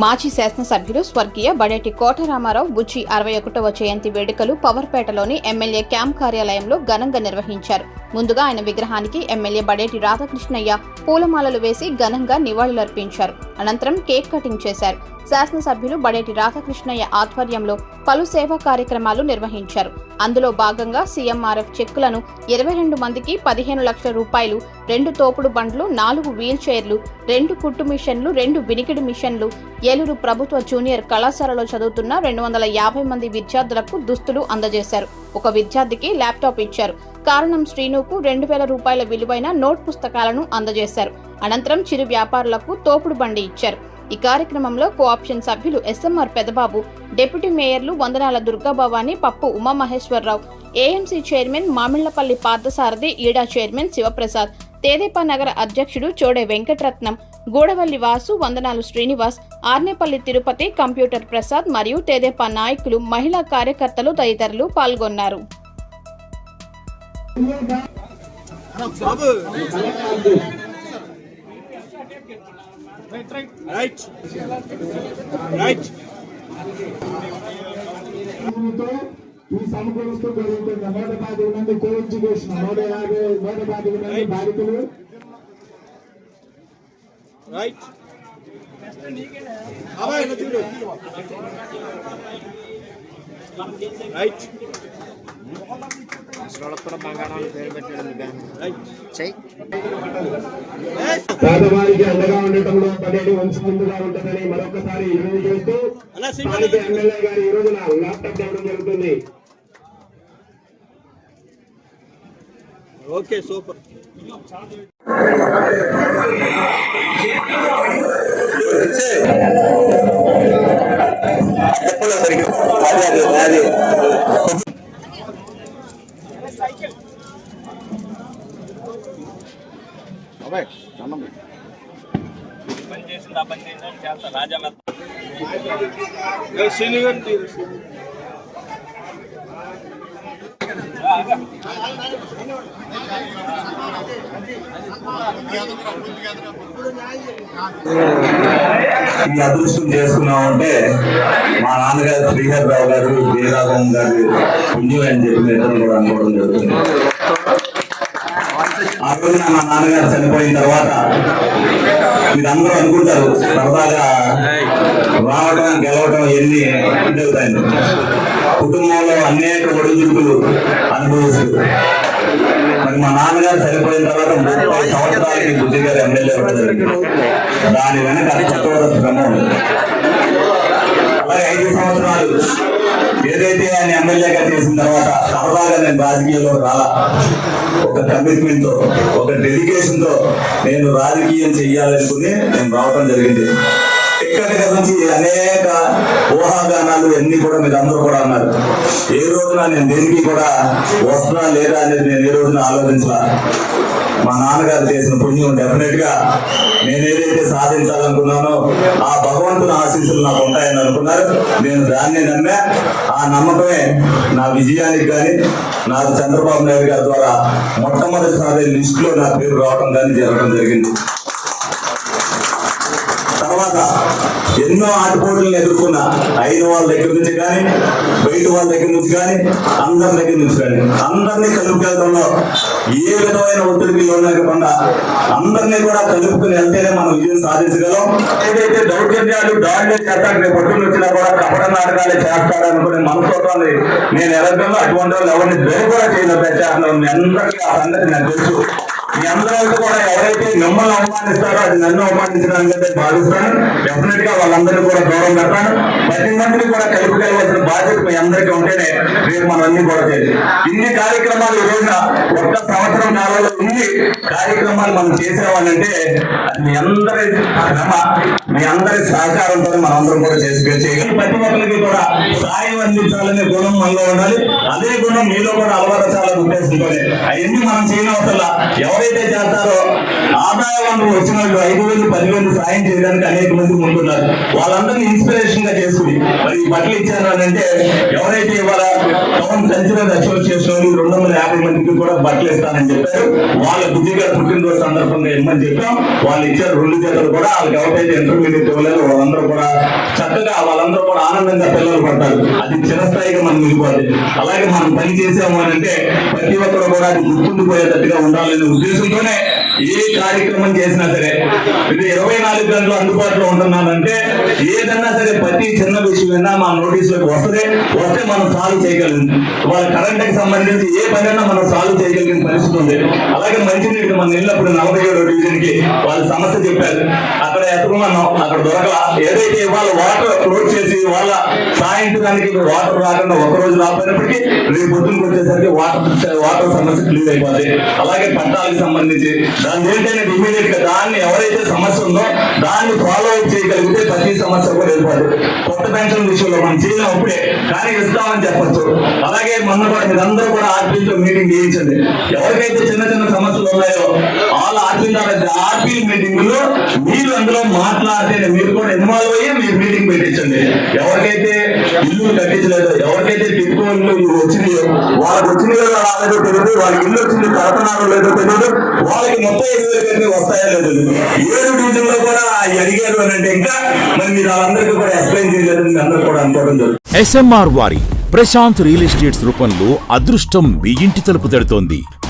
మాజీ శాసనసభ్యులు స్వర్గీయ బడేటి కోటరామారావు బుచ్చి అరవై ఒకటవ జయంతి వేడుకలు పవర్పేటలోని ఎమ్మెల్యే క్యాంప్ కార్యాలయంలో ఘనంగా నిర్వహించారు. ముందుగా ఆయన విగ్రహానికి ఎమ్మెల్యే బడేటి రాధాకృష్ణయ్య పూలమాలలు వేసి ఘనంగా నివాళులర్పించారు. అనంతరం కేక్ కటింగ్ చేశారు. శాసనసభ్యులు బడేటి రాధాకృష్ణయ్య ఆధ్వర్యంలో పలు సేవా కార్యక్రమాలు నిర్వహించారు. అందులో భాగంగా సీఎంఆర్ఎఫ్ చెక్కులను ఇరవై రెండు మందికి పదిహేను లక్షల రూపాయలు రెండు తోపుడు బండ్లు నాలుగు వీల్ చైర్లు రెండు కుట్టు మిషన్లు రెండు వినికిడి మిషన్లు ఏలూరు ప్రభుత్వ జూనియర్ కళాశాలలో చదువుతున్న రెండు వందల యాభై మంది విద్యార్థులకు దుస్తులు అందజేశారు. ఒక విద్యార్థికి ల్యాప్టాప్ ఇచ్చారు. కారణం శ్రీనుకు రెండు వేల రూపాయల విలువైన నోట్ పుస్తకాలను అందజేశారు. అనంతరం చిరు వ్యాపారులకు తోపుడు బండి ఇచ్చారు. ఈ కార్యక్రమంలో కోఆప్షన్ సభ్యులు ఎస్ఎంఆర్ పెదబాబు డిప్యూటీ మేయర్లు వందనాల దుర్గాభవాని పప్పు ఉమామహేశ్వరరావు ఏఎంసీ చైర్మన్ మామిళ్ళపల్లి పార్థసారథి ఈడా చైర్మన్ శివప్రసాద్ తేదేపా నగర అధ్యక్షుడు చోడే వెంకటరత్నం గూడవల్లి వాసు వందనాలు శ్రీనివాస్ ఆర్నేపల్లి తిరుపతి కంప్యూటర్ ప్రసాద్ మరియు తేదేపా నాయకులు మహిళా కార్యకర్తలు తదితరులు పాల్గొన్నారు. బాబు రైట్ రైట్ ఈ సమకూరుస్తూ జరుగుతుంది నూట పాతిక మంది కో నూట యాభై నూట పాతిక మంది రైట్ ఇటు చూడు రైట్ రైట్ పేదవారికి అండగా ఉండటంలో పదేటి వంశం ముందుగా ఉంటుందని మరొకసారి చేస్తూ స్థానిక ఎమ్మెల్యే గారు ఈ రోజున ల్యాప్టాప్ ఇవ్వడం జరుగుతుంది. Okay super. పని చేసింది ఆ పని చేసింది చేస్తా రాజా మెత్త సీనియర్ ఈ అదృష్టం చేసుకున్నామంటే మా నాన్నగారు శ్రీహర్ రావు గారు వీరాఘవం గారు పుణ్యం అని చెప్పి ఇద్దరం కూడా అనుకోవడం జరుగుతుంది. ఆ రోజున మా నాన్నగారు చనిపోయిన తర్వాత మీరందరూ అనుకుంటారు సరదాగా రావడం గెలవడం ఎన్ని జరుగుతాయని. కుటుంబంలో అనేక ఒడిదుడుకులు అనుభవిస్తూ. మరి మా నాన్నగారు చనిపోయిన తర్వాత ముప్పై సంవత్సరాలకి బుద్ధి గారు ఎమ్మెల్యే దాని వెనక శ్రమ ఉంది అలాగే ఐదు సంవత్సరాలు. ఏదైతే ఆయన ఎమ్మెల్యేగా చేసిన తర్వాత సరదాగా నేను రాజకీయంలో రాలా. ఒక కమిట్మెంట్తో ఒక డెడికేషన్తో నేను రాజకీయం చెయ్యాలనుకుని నేను రావటం జరిగింది. ఇక్కడి నుంచి అనేక ఊహాగానాలు అన్ని కూడా మీరు అందరూ కూడా అన్నారు. ఏ రోజున నేను దేనికి కూడా వస్తున్నా లేదా అనేది నేను ఏ రోజున ఆలోచించాల. మా నాన్నగారు చేసిన పుణ్యం డెఫినెట్గా నేను ఏదైతే సాధించాలనుకున్నానో ఆ భగవంతుని ఆశీస్సులు నాకు ఉంటాయని అనుకున్నారు. నేను దాన్ని నమ్మా. ఆ నమ్మకమే నా విజయానికి కానీ నాకు చంద్రబాబు నాయుడు గారి ద్వారా మొట్టమొదటిసారి లిస్ట్లో నా పేరు రావడం కానీ జరగడం జరిగింది. తర్వాత ఎన్నో ఆటపోటులను ఎదుర్కొన్న అయిన వాళ్ళ దగ్గర నుంచి కానీ బయట వాళ్ళ దగ్గర నుంచి కానీ అందరి దగ్గర నుంచి కానీ అందరినీ కలుపుకెళ్ళడంలో ఏ విధమైన ఒత్తిడికి లోనకుండా అందరినీ కూడా కలుపుకుని వెళ్తేనే మనం విజయం సాధించగలం. ఏదైతే దౌర్జన్యాలు దాడులు చేస్తాక రేపు పొద్దున్న వచ్చినా కూడా కపట నాటకాలే చేస్తారనుకునే మనస్తోటాన్ని నేను ఎరగను. అటువంటి వాళ్ళు ఎవరిని దయ కూడా చేయలేదు ప్రచారం అందరికీ ఆ సంగతి నాకు తెలుసు. మీ అందరూ కూడా ఎవరైతే మిమ్మల్ని అవమానిస్తారో అది నన్ను అవమానించడానికి భావిస్తాను. డెఫినెట్గా వాళ్ళందరినీ కూడా దూరం పెడతాను. ప్రతి మందిని కూడా కలుపుకెళ్ళవలసిన బాధ్యత మీ అందరికీ ఉంటేనే రేపు మనం అన్ని కూడా చేయాలి. ఇన్ని కార్యక్రమాలు ఈ రోజున ఒక్క సంవత్సరం కాలంలో ఇన్ని కార్యక్రమాలు మనం చేసేవాళ్ళంటే అది మీ అందరి శ్రమ మీ అందరి సహకారంతో మనం అందరం కూడా చేసి చేయాలి. ప్రతి ఒక్కరికి కూడా సాయం అందించాలనే గుణం మనలో ఉండాలి. అదే గుణం మీలో కూడా అలవరచాలని ఉద్దేశంతోనే అవన్నీ మనం చేయనవసరం ఏవైతే చేస్తారో ఆదాయ వనరు వచ్చిన ఐదు వేలు పదివేలు సాయం చేయడానికి అనేక మంది ముందున్నారు. వాళ్ళందరినీ ఇన్స్పిరేషన్గా చేసుకుని మరి ఈ బట్టలు ఇచ్చారు అని అంటే ఎవరైతే ఇవ్వాలా? టౌన్ కల్చరల్ అసోసియేషన్ రెండు వందల యాభై మందికి కూడా బట్టలు ఇస్తానని చెప్పారు. వాళ్ళ బుద్ధి గారు పుట్టినరోజు సందర్భంగా ఇమ్మని చెప్పాం. వాళ్ళు ఇచ్చారు రెండు జతలు కూడా. వాళ్ళకి ఎవరైతే ఇంటర్మీడియట్ ఇవ్వలేదు వాళ్ళందరూ కూడా చక్కగా వాళ్ళందరూ కూడా ఆనందంగా పిల్లలు పడతారు. అది చిరస్థాయిగా మనం మిగిలిపోతుంది అలాగే మనం పని చేసాము అని అంటే ప్రతి ఒక్కరు కూడా అది గుర్తుండిపోయేటట్టుగా ఉండాలనే ఉద్దేశంతోనే ఏ కార్యక్రమం చేసినా సరే ఇది ఇరవై నాలుగు గంటలు అందుబాటులో ఉంటున్నానంటే ఏదన్నా సరే ప్రతి చిన్న విషయమైనా మా నోటీసులకు వస్తే వస్తే మనం సాల్వ్ చేయగలం. వాళ్ళ కరెంట్కి సంబంధించి ఏ పనైనా మనం సాల్వ్ చేయగలిగిన పరిస్థితి ఉంది. అలాగే మంచినీటి మనం వెళ్ళినప్పుడు నలభై ఏడో డివిజన్కి వాళ్ళ సమస్య చెప్పారు. అక్కడ ఎత్తుకున్నాను అక్కడ దొరకల. ఏదైతే వాళ్ళ వాటర్ క్లోజ్ చేసి వాళ్ళ సాయంత్రానికి వాటర్ రాకుండా ఒక రోజు రాకపోయినప్పటికీ రేపు పొద్దునకి వచ్చేసరికి వాటర్ వాటర్ సమస్య క్లియర్ అయిపోతుంది అలాగే పట్టాలకు సంబంధించి దాని ఏంటంటే ఇమీడియట్గా దాన్ని ఎవరైతే సమస్య ఉందో దాన్ని ఫాలో అప్ చేయగలిగితే ప్రతి సమస్య కూడా వెళ్ళిపోదు కొత్త పెన్షన్ విషయంలో మనం చేయలేం అప్పుడే కానీ ఇస్తామని చెప్పొచ్చు. అలాగే మొన్న కూడా మీరందరూ కూడా ఆర్పీలతో మీటింగ్ చేయించండి. ఎవరికైతే చిన్న చిన్న సమస్యలు ఉన్నాయో వాళ్ళు ఆర్పీల ఆర్పీ మీటింగ్లో మీరు అందులో మాట్లాడితే మీరు కూడా ఇన్వాల్వ్ అయ్యి మీరు మీటింగ్ పెట్టించండి. ఎవరికైతే ఇల్లు కట్టించలేదు ఎవరికైతే టిప్పులు వచ్చినాయో వాళ్ళకి వచ్చింది కదా రాలేదో తెలియదు వాళ్ళకి ఇల్లు వచ్చింది కడతనాలు లేదో తెలియదు వాళ్ళకి మొత్తం ఎనిమిది కంటే వస్తాయో లేదు ఏడు డివిజన్లో కూడా అడిగారు అని అంటే ఇంకా మరి మీరు వాళ్ళందరికీ కూడా ఎక్స్ప్లెయిన్ చేయలేదు మీ అందరూ కూడా అనుకోవడం జరుగుతుంది. ఎస్ఎంఆర్ వారి ప్రశాంత్ రియల్ ఎస్టేట్స్ రూపంలో అదృష్టం మీ ఇంటి తలుపు తడుతోంది.